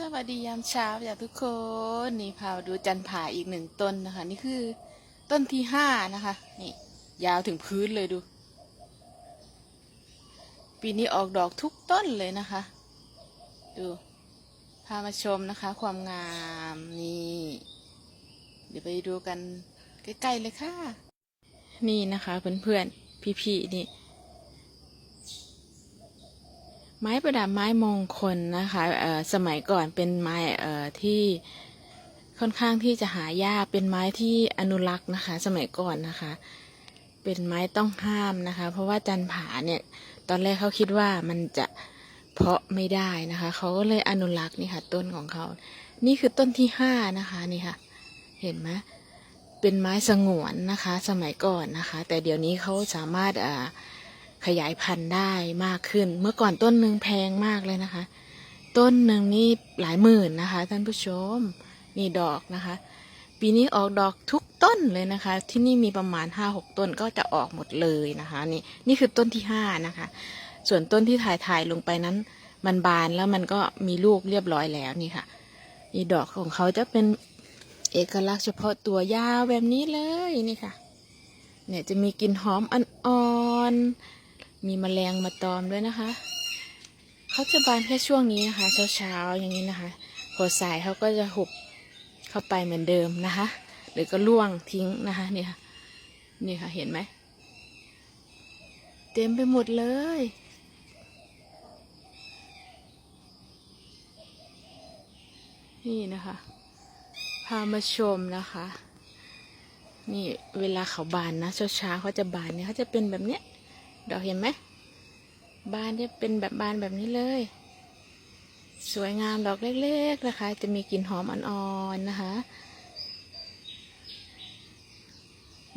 สวัสดียามเช้าจ้ะทุกคนนี่พามาดูจันผาอีกหนึ่งต้นนะคะ นี่คือต้นที่ห้านะคะ นี่ ยาวถึงพื้นเลยดู ปีนี้ออกดอกทุกต้นเลยนะคะ ดูพามาชมนะคะ ความงามนี่ เดี๋ยวไปดูกันใกล้ๆเลยค่ะ นี่นะคะเพื่อนๆพี่ๆนี่ ไม้ประดับไม้มงคลนะคะเอ่อสมัยก่อนเป็นไม้เอ่อที่ค่อนข้างที่จะหายากเป็นไม้ที่อนุรักษ์นะคะ สมัยก่อนนะคะ เป็นไม้ต้องห้ามนะคะ เพราะว่าจันผาเนี่ยตอนแรกเขาคิดว่ามันจะเพาะไม่ได้นะคะเขาก็เลยอนุรักษ์นี่ค่ะ ต้นของเขา นี่คือต้นที่ห้านะคะนี่ค่ะ เห็นไหมเป็นไม้สงวนนะคะ สมัยก่อนนะคะ แต่เดี๋ยวนี้เขาสามารถอ่า ขยายพันธุ์ได้มากขึ้น เมื่อก่อนต้นหนึ่งแพงมากเลยนะคะ ต้นหนึ่งนี่หลายหมื่นนะคะ ท่านผู้ชมนี่ดอกนะคะ ปีนี้ออกดอกทุกต้นเลยนะคะ ที่นี่มีประมาณห้าหกต้นก็จะออกหมดเลยนะคะนี่นี่คือต้นที่ห้านะคะ ส่วนต้นที่ถ่ายถ่ายลงไปนั้น มันบานแล้วมันก็มีลูกเรียบร้อยแล้วนี่ค่ะนี่ดอกของเขาจะเป็นเอกลักษณ์เฉพาะตัวยาวแบบนี้เลยนี่ค่ะ เนี่ยจะมีกลิ่นหอมอ่อนๆ มีแมลงมาตอมด้วยนะคะ เขาจะบานแค่ช่วงนี้นะคะ เช้าๆอย่างนี้นะคะพอสายเขาก็จะหุบเข้าไปเหมือนเดิมนะคะ หรือก็ล่วงทิ้งนะคะเนี่ยนี่ค่ะเห็นไหมเต็มไปหมดเลยนี่นะคะ พามาชมนะคะ นี่เวลาเขาบานนะเช้าๆเขาจะบานเนี่ยเขาจะเป็นแบบเนี้ย ดอกเห็นไหมบานจะเป็นแบบบานแบบนี้เลย สวยงามดอกเล็กๆนะคะ จะมีกลิ่นหอมอ่อนๆนะคะ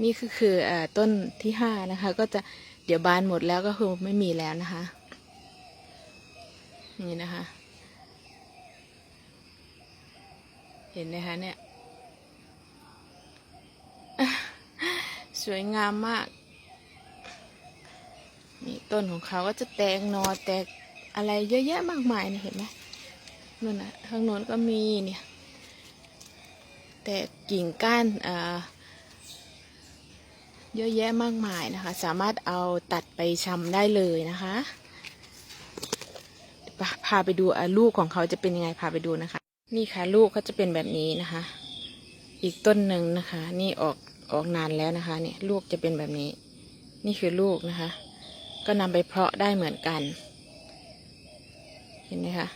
นี่คือคืออต้นที่ห้านะคะ ก็จะเดี๋ยวบานหมดแล้วก็คือไม่มีแล้วนะคะ นี่นะคะ เห็นไหมคะเนี่ย สวยงามมาก ต้นของเขาก็จะแตกหนอแตกอะไรเยอะแยะมากมายนะเห็นไหมนู่นนะข้างโน้นก็มีเนี่ย แตกกิ่งก้านอ่าเยอะแยะมากมายนะคะ สามารถเอาตัดไปชำได้เลยนะคะพาไปดูลูกของเขาจะเป็นยังไงพาไปดูนะคะ นี่ค่ะลูกเขาจะเป็นแบบนี้นะคะ อีกต้นหนึ่งนะคะ นี่ออกออกนานแล้วนะคะ เนี่ยลูกจะเป็นแบบนี้ นี่คือลูกนะคะ ก็นำไปเพาะได้เหมือนกัน เห็นไหมคะ